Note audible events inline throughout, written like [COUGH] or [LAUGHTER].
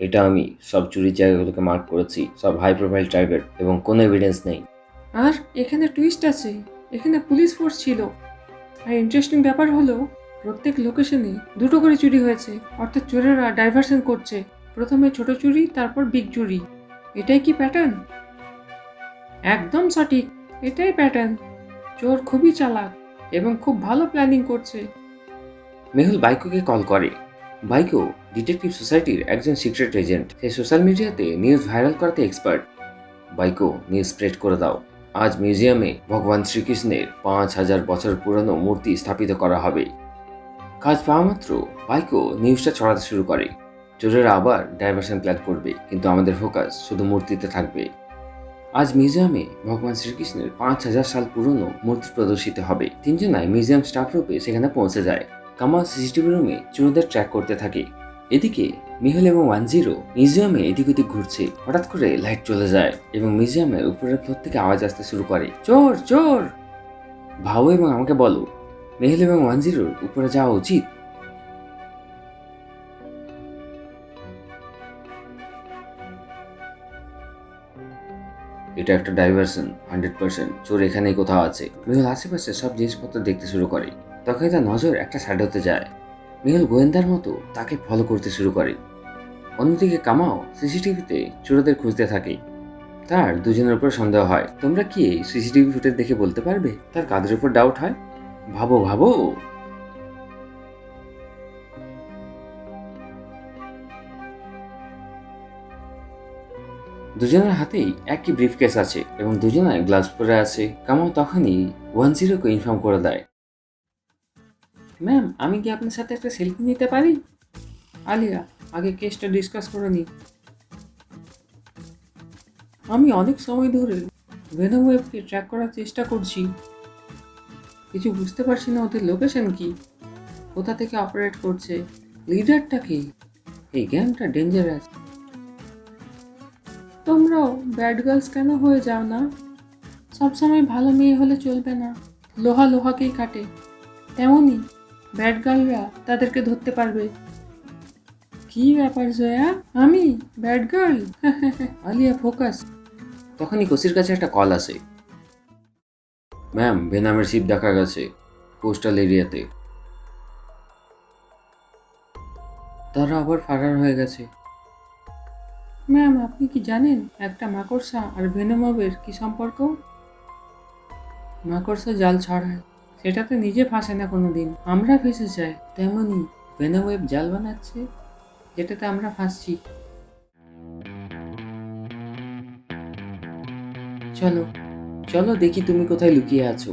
এটা আমি সব চুরির জায়গাগুলোকে মার্ক করেছি সব হাই প্রোফাইল টার্গেট এবং কোনো এভিডেন্স নেই। আর এখানে টুইস্ট আছে এখানে পুলিশ ফোর্স ছিল। আর ইন্টারেস্টিং ব্যাপার হলো প্রত্যেক লোকেশনে দুটো করে চুরি হয়েছে অর্থাৎ চোরেরা ডাইভারশন করছে। প্রথমে ছোট চুরি তারপর বিগ চুরি। এটাই কি প্যাটার্ন একদম সঠিক এটাই প্যাটার্ন চোর খুবই চালাক এবং খুব ভালো প্ল্যানিং করছে। মেহুল বাইকোকে কল করে। বাইকো ডিটেকটিভ সোসাইটির একজন সিক্রেট এজেন্ট সে সোশ্যাল মিডিয়াতে নিউজ ভাইরাল করাতে এক্সপার্ট বাইকো নিউজ স্প্রেড করে দাও। আজ মিউজিয়ামে ভগবান শ্রীকৃষ্ণের পাঁচ হাজার বছর পুরনো মূর্তি স্থাপিত করা হবে। কাজ পাওয়া মাত্র বাইকো নিউজটা ছড়াতে শুরু করে। চোরেরা আবার ডাইভারশন প্ল্যান করবে, কিন্তু আমাদের ফোকাস শুধু মূর্তিতে থাকবে। আজ মিউজিয়ামে ভগবান শ্রীকৃষ্ণের পাঁচ হাজার সাল পুরনো মূর্তি প্রদর্শিত হবে। তিনজনায় মিউজিয়াম স্টাফ রূপে সেখানে পৌঁছে যায়। কামাল সিসিটিভি রুমে চোরদের ট্র্যাক করতে থাকে। এদিকে মিহুল এবং ওয়ান জিরো মিউজিয়ামে এদিক ওদিক ঘুরছে। হঠাৎ করে লাইট চলে যায় এবং মিউজিয়ামের উপরের ফ্লোর থেকে আওয়াজ আসতে শুরু করে। চোর চোর! ভাও এবং আমাকে বলো, মেহুল এবং ওয়ান জিরোর উপরে যাওয়া উচিত? এটা একটা ডাইভারশন হান্ড্রেড পার্সেন্ট চোর এখানেই কোথাও আছে। মেহুল, আশেপাশে সব জিনিসপত্র দেখতে শুরু করে। তখন তার নজর একটা শ্যাডোতে যায়। মেহুল গোয়েন্দার মতো তাকে ফলো করতে শুরু করে। অন্যদিকে কামাও সিসিটিভিতে চোরদের খুঁজতে থাকে। তার দুজনের উপর সন্দেহ হয়। তোমরা কি এই সিসিটিভি ফুটেজ দেখে বলতে পারবে? তার কাদের উপর ডাউট হয়? ভাবো ভাবো। দুজনের হাতেই একই ব্রিফ কেস আছে এবং দুজনায় গ্লাভস পরে আছে। কামাও তখনই ওয়ান জিরোকে ইনফর্ম করে দেয়। ম্যাম আমি কি আপনার সাথে একটা সেলফি নিতে পারি? আলিয়া, আগে কেসটা ডিসকাস করে নিই। আমি অনেক সময় ধরে ভেনম ওয়েবকে ট্র্যাক করার চেষ্টা করছি। কিছু বুঝতে পারছি না ওদের লোকেশন কি। কোথা থেকে অপারেট করছে? লিডারটা কি? এই গেমটা ডেঞ্জারাস তোমরাও ব্যাড গার্লস কেন হয়ে যাও না? সবসময় ভালো মেয়ে হলে চলবে না। লোহা লোহাকেই কাটে। তেমনই ব্যাড গার্লরা তাদেরকে ধরতে পারবে। কি ব্যাপার জয়া? আমি? Bad girl [LAUGHS] Alia focus. তখনই কোসির কাছে একটা কল আসে। ম্যাম বেনামের শিপ দেখা গেছে কোস্টাল এরিয়াতে তারা আবার ফারার হয়ে গেছে। ম্যাম আপনি কি জানেন একটা মাকড়সা আর ভেনমবের কি সম্পর্ক? মাকড়সা জাল ছড়ায়। সেটাতে নিজে ফাঁসে না কোনো দিন আমরা ফেঁসে যাই তেমনই ভেনমওয়েব জাল বানাচ্ছে, যেটাতে আমরা ফাঁসছি। চলো চলো দেখি তুমি কোথায় লুকিয়ে আছো।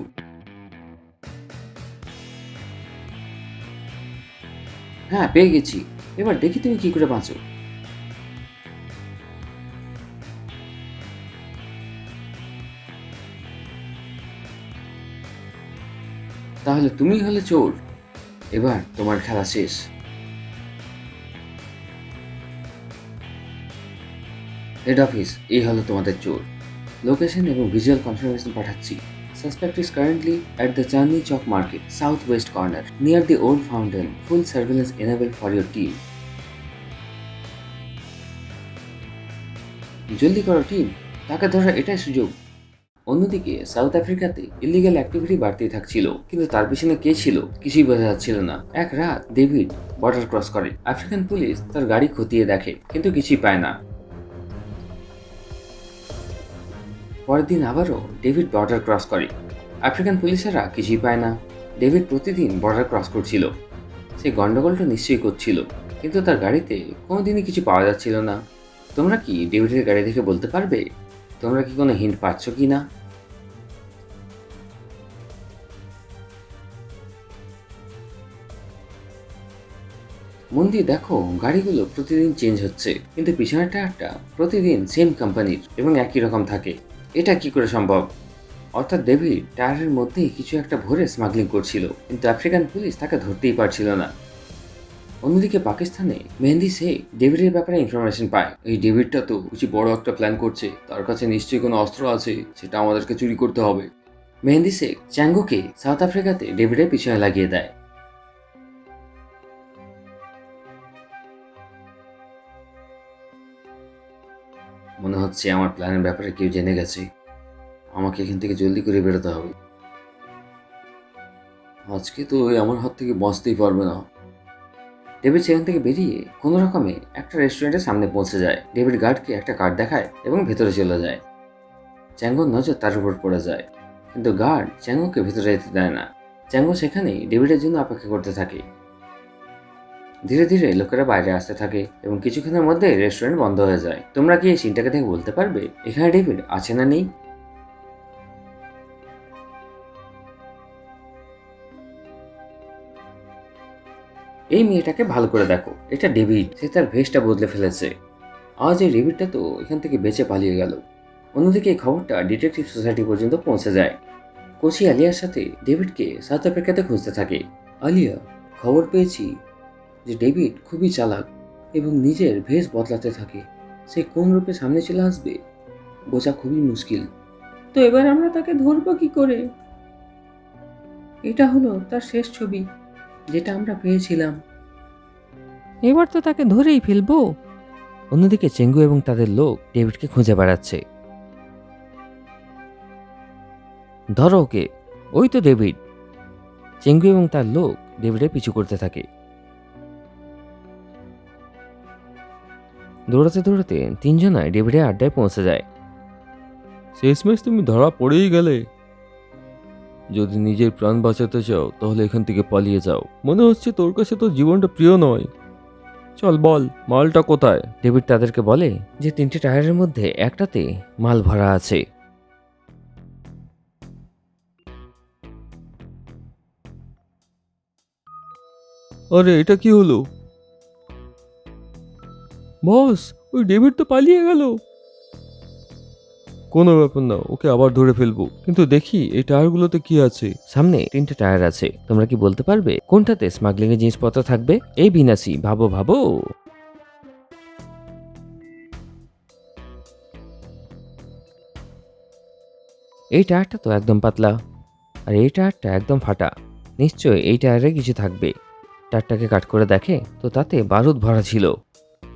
হ্যাঁ পেয়ে গেছি। এবার দেখি তুমি কি করে বাঁচো। তাহলে তুমি হলে চোর। এবার তোমার খেলা শেষ। হেড অফিস এই হলো তোমাদের চোর। লোকেশন এবং ভিজুয়াল কনফার্মেশন পাঠাচ্ছি। Suspect is currently at the Chandni Chowk market south west corner near the old fountain full surveillance enable for your team জলদি করো টিম তাকে ধরার এটাই সুযোগ। অন্যদিকে সাউথ আফ্রিকাতে ইলিগাল অ্যাক্টিভিটি বাড়তেই থাকছিল। কিন্তু তার পিছনে কে ছিল কিছুই বোঝা যাচ্ছিল না। এক রাত ডেভিড বর্ডার ক্রস করে। আফ্রিকান পুলিশ তার গাড়ি খতিয়ে দেখে, কিন্তু কিছুই পায় না। পরের দিন আবারও ডেভিড বর্ডার ক্রস করে। আফ্রিকান পুলিশেরা কিছুই পায় না। ডেভিড প্রতিদিন বর্ডার ক্রস করছিল। সে গন্ডগোলটা নিশ্চয়ই করছিল, কিন্তু তার গাড়িতে কোনোদিনই কিছু পাওয়া যাচ্ছিল না। তোমরা কি ডেভিডের গাড়ি দেখে বলতে পারবে? তোমরা কি কোনো হিন্ট পাচ্ছ কি না? মন দিয়ে দেখো, গাড়িগুলো প্রতিদিন চেঞ্জ হচ্ছে। কিন্তু পিছনের টায়ারটা প্রতিদিন সেম কোম্পানির এবং একই রকম থাকে। এটা কি করে সম্ভব? অর্থাৎ ডেভিড টায়ারের মধ্যেই কিছু একটা ভরে স্মাগলিং করছিল, কিন্তু আফ্রিকান পুলিশ তাকে ধরতেই পারছিল না। অন্যদিকে পাকিস্তানে মেহেন্দি শেখ ডেভিডের ব্যাপারে ইনফরমেশন পায়। এই ডেভিডটা তো কিছু বড় একটা প্ল্যান করছে। তার কাছে নিশ্চয়ই কোনো অস্ত্র আছে, সেটা আমাদেরকে চুরি করতে হবে। মেহেন্দি শেখ চ্যাঙ্গোকে সাউথ আফ্রিকাতে ডেভিডের পিছনে লাগিয়ে দেয়। হচ্ছে আমার প্ল্যানের ব্যাপারে কেউ জেনে গেছে। আমাকে এখান থেকে জলদি করে বেরোতে হবে। আজকে তো আমার হাত থেকে বাঁচতেই পারবে না। ডেভিড সেখান থেকে বেরিয়ে কোনো রকমে একটা রেস্টুরেন্টের সামনে পৌঁছে যায়। ডেভিড গার্ডকে একটা কার্ড দেখায় এবং ভেতরে চলে যায়। চ্যাঙ্গোর নজর তার উপর পড়ে যায়। কিন্তু গার্ড চ্যাঙ্গোকে ভেতরে যেতে দেয় না। চ্যাঙ্গো সেখানেই ডেভিডের জন্য অপেক্ষা করতে থাকে। ধীরে ধীরে লোকেরা বাইরে আসতে থাকে এবং কিছুক্ষণের মধ্যে রেস্টুরেন্ট বন্ধ হয়ে যায়। তোমরা কি এই সিনটাকে দেখে বলতে পারবে? এখানে ডেভিড আছে না নেই? এই মেয়েটাকে ভালো করে দেখো। এটা ডেভিড সে তার ভেসটা বদলে ফেলেছে। আজ এই ডেভিডটা তো এখান থেকে বেঁচে পালিয়ে গেল। অন্যদিকে এই খবরটা ডিটেকটিভ সোসাইটি পর্যন্ত পৌঁছে যায়। কোচি আলিয়ার সাথে ডেভিডকে সাউথ আফ্রিকাতে খুঁজতে থাকে। আলিয়া, খবর পেয়েছি। যে ডেভিড খুবই চালাক এবং নিজের ভেস বদলাতে থাকে সে কোন রূপে সামনে চলে আসবে? বোঝা খুবই মুশকিল। তো এবার আমরা তাকে ধরবো কি করে? এটা হলো তার শেষ ছবি যেটা আমরা পেয়েছিলাম। এবার তো তাকে ধরেই ফেলব। অন্যদিকে চেঙ্গু এবং তাদের লোক ডেভিডকে খুঁজে বেড়াচ্ছে। ধরো ওকে ওই তো ডেভিড। চেঙ্গু এবং তার লোক ডেভিডের পিছু করতে থাকে। দৌড়াতে দৌড়াতে তিনজনায় ডেভিডের আড্ডায় পৌঁছে যায়। শেষমেশ তুমি ধরা পড়েই গেলে। যদি নিজের প্রাণ বাঁচাতে চাও তাহলে এখান থেকে পালিয়ে যাও। মনে হচ্ছে তোর কাছে তোর জীবনটা প্রিয় নয়। চল বল মালটা কোথায়? ডেভিড তাদেরকে বলে যে তিনটে টায়ারের মধ্যে একটাতে মাল ভরা আছে। আরে এটা কি হলো? বস ওই ডেভিড তো পালিয়ে গেল। কোনো ব্যাপার না ওকে আবার ধরে ফেলব। কিন্তু দেখি এই টায়ারগুলোতে কি আছে? সামনে তিনটে টায়ার আছে। তোমরা কি বলতে পারবে? কোনটাতে স্মাগলিং এর জিনিসপত্র থাকবে? এই বিনাশি ভাবো ভাবো। এই টায়ারটা তো একদম পাতলা। আর এই টায়ারটা একদম ফাটা। নিশ্চয় এই টায়ারে কিছু থাকবে। টায়ারটাকে কাট করে দেখে তো তাতে বারুদ ভরা ছিল।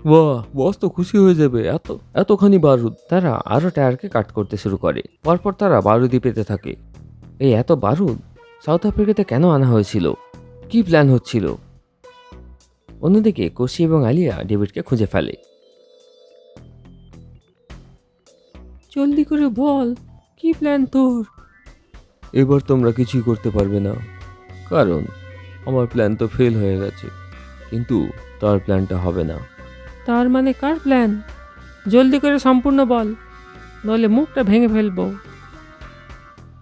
বাহ বস তো খুশি হয়ে যাবে। এত এতখানি বারুদ। তারা আরও টায়ারকে কাট করতে শুরু করে। পরপর তারা বারুদি পেতে থাকে। এই এত বারুদ? সাউথ আফ্রিকাতে কেন আনা হয়েছিল? কি প্ল্যান হচ্ছিল? অন্যদিকে কোশি এবং আলিয়া ডেভিডকে খুঁজে ফেলে। জলদি করে বল কি প্ল্যান তোর? এবার তোমরা কিছুই করতে পারবে না। কারণ আমার প্ল্যান তো ফেল হয়ে গেছে। কিন্তু তার প্ল্যানটা হবে না। তার মানে কার প্ল্যান জলদি করে সম্পূর্ণ বল নইলে মুখটা ভেঙে ফেলব।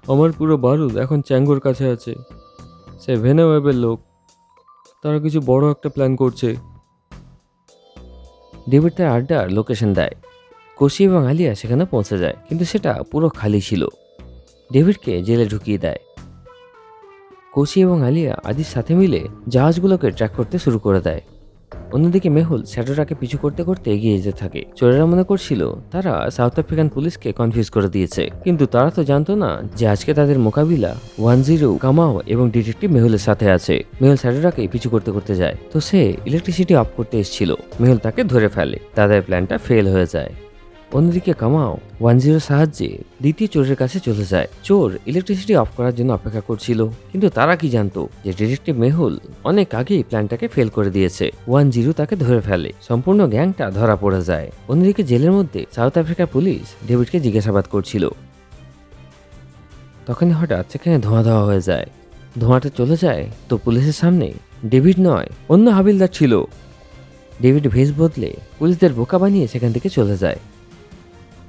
আমার পুরো বারুদ এখন চ্যাঙ্গোর কাছে আছে। সে ভেনেওয়েবের লোক। তারা কিছু বড় একটা প্ল্যান করছে। ডেভিড তার আড্ডার লোকেশন দেয়। কোশি এবং আলিয়া সেখানে পৌঁছে যায় কিন্তু সেটা পুরো খালি ছিল। ডেভিডকে জেলে ঢুকিয়ে দেয়। কোশি এবং আলিয়া আদির সাথে মিলে জাহাজগুলোকে ট্র্যাক করতে শুরু করে দেয়। অন্যদিকে মেহুল শ্যাডোটাকে পিছু করতে করতে এগিয়ে যেতে থাকে। চোরেরা মনে করছিল, তারা সাউথ আফ্রিকান পুলিশকে কনফিউজ করে দিয়েছে। কিন্তু তারা তো জানতো না যে আজকে তাদের মোকাবিলা ওয়ান জিরো, কামাও এবং ডিটেকটিভ মেহুলের সাথে আছে। মেহুল শ্যাডোটাকে পিছু করতে করতে যায়। তো সে ইলেকট্রিসিটি অফ করতে এসেছিল। মেহুল তাকে ধরে ফেলে। তাদের প্ল্যানটা ফেল হয়ে যায়। অন্যদিকে কামাও, ওয়ান জিরোর সাহায্যে দ্বিতীয় চোরের কাছে চলে যায়। চোর ইলেকট্রিসিটি অফ করার জন্য অপেক্ষা করছিল, কিন্তু তারা কি জানতো যে ডিটেকটিভ মেহুল অনেক আগেই প্ল্যানটাকে ফেল করে দিয়েছে। ওয়ান জিরো তাকে ধরে ফেলে, সম্পূর্ণ গ্যাংটা ধরা পড়ে যায়। অন্যদিকে জেলের মধ্যে সাউথ আফ্রিকার পুলিশ ডেভিডকে জিজ্ঞাসাবাদ করছিল। তখনই হঠাৎ সেখানে ধোঁয়া ধোয়া হয়ে যায়। ধোঁয়াটা চলে যায় তো পুলিশের সামনে ডেভিড নয়, অন্য হাবিলদার ছিল। ডেভিড ভেস বদলে পুলিশদের বোকা বানিয়ে সেখান থেকে চলে যায়।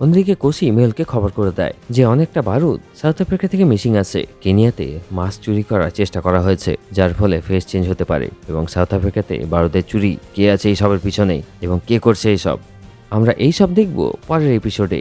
অন্যদিকে কোশি মেলকে খবর করে দেয় যে অনেকটা বারুদ সাউথ আফ্রিকা থেকে মিসিং আছে। কেনিয়াতে মাছ চুরি করার চেষ্টা করা হয়েছে, যার ফলে ফেস চেঞ্জ হতে পারে এবং সাউথ আফ্রিকাতে বারুদের চুরি, কে আছে এইসবের পিছনে এবং কে করছে এইসব। আমরা এই সব দেখব পরের এপিসোডে